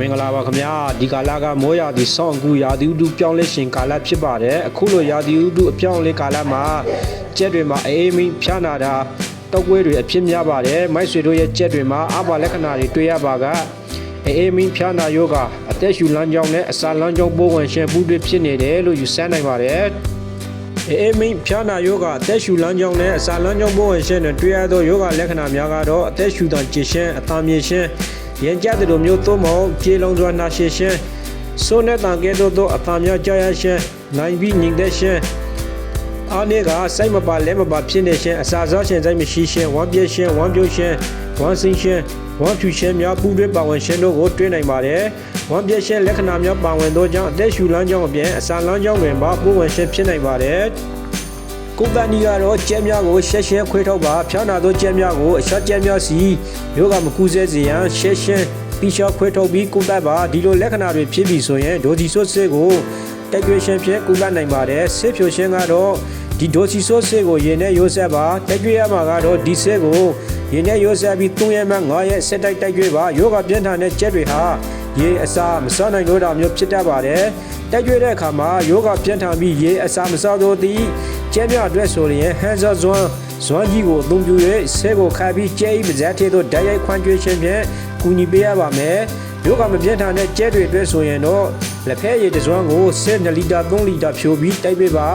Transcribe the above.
မင်္ဂလာပါခင်ဗျာဒီကာလကမိုးရာသီဆောင်းအကူရာသီဥတုပြောင်းလဲရှင်ကာလဖြစ်ပါတယ်အခုလိုရာသီဥတုအပြောင်းလဲကာလမှာကြက်တွေမှာအေးမင်းဖျားနာတာတောက်ကွေးတွေအဖြစ်များပါတယ်မိုက်ဆွေတို့ရဲ့ကြက်တွေမှာအဘာလက္ခဏာတွေတွေ့ရပါကအေးမင်းဖျားနာယောဂအသက်ရှူလမ်းကြောင်းနဲ့အစာလမ်းကြောင်းပိုးဝင်ရှင်မှုတွေဖြစ်နေတယ်လို့ယူဆနိုင်ပါတယ်အေးမင်းဖျားနာယောဂအသက်ရှူလမ်းကြောင်းနဲ့အစာလမ်းကြောင်းပိုးဝင်ရှင်တွေတွေ့ရသောယောဂလက္ခဏာများကတော့အသက်ရှူတန်ကြည်ရှင်းအသားမြေရှင်း ရင်ကြတဲ့လိုမျိုးသို့မဟုတ်ကြေလုံးစွာနှာရှည်ရှင်းဆိုးနဲ့တန်ကဲ့သို့သောအသားများကြာရရှင်းနိုင်ပြီးညီတဲ့ရှင်းအားနည်းကစိုက်မပါလဲမပါဖြစ်နေရှင်အစာစားရှင်စိုက်မရှိရှင်ဝမ်းပြည့်ရှင်ဝမ်းပြုတ်ရှင်ဝမ်းစိမ့်ရှင်ဝမ်းဖြူရှင်များပူတွဲပါဝင်ရှင်တို့ကိုတွေ့နိုင်ပါတယ်ဝမ်းပြည့်ရှင်လက္ခဏာများပါဝင်သောကြောင့်အသက်ရှူလမ်းကြောင်းအပြင်အစာလမ်းကြောင်းတွင်ပါပိုးဝင်ရှင်ဖြစ်နိုင်ပါတယ် ကုသနီကတော့ကြက်များကိုရှက်ရှဲခွေးထုတ်ပါဖျားနာသောကြက်များကိုအရှက်ကြက်များစီယောဂမကူးစဲစေရန်ရှက်ရှင်းပြီးရှောက်ခွေးထုတ်ပြီးကုသပါဒီလိုလက္ခဏာတွေဖြစ်ပြီဆိုရင်ဒိုဒီဆို့စစ်ကိုတိုက်ကျွေးရှင်ဖြင့်ကုသနိုင်ပါတယ်ဆေးဖြိုရှင်ကတော့ဒီဒိုစီဆိုးဆေးကိုရေနဲ့ရိုးဆက်ပါတိုက်ကျွေးရမှာကတော့ဒီဆေးကိုရေနဲ့ရိုးဆက်ပြီး3ရက်မှ9ရက်ဆက်တိုက်တိုက်ကျွေးပါယောဂပြင်းထန်တဲ့ကြက်တွေဟာရေအစာမစားနိုင်လို့တာမျိုးဖြစ်တတ်ပါတယ်တိုက်ကျွေးတဲ့အခါမှာယောဂပြင်းထန်ပြီးရေအစာမစားတော့သည့် ကြက်များအတွက်ဆိုရင်ဟန်ဇာဇွန်ဇွန်ကြီးကိုအသုံးပြု၍ဆေးကိုခါပြီးကြဲဤပါဇက်ထဲသို့ဓာတ်ရိုက်ခွန်ကျွေးခြင်းဖြင့်ကူညီပေးရပါမယ်ယောဂမပြင်းထန်တဲ့ကြက်တွေအတွက်ဆိုရင်တော့လက်ဖက်ရည်တစ်စွမ်းကို12လီတာ3လီတာဖြိုပြီးတိုက်ပေးပါ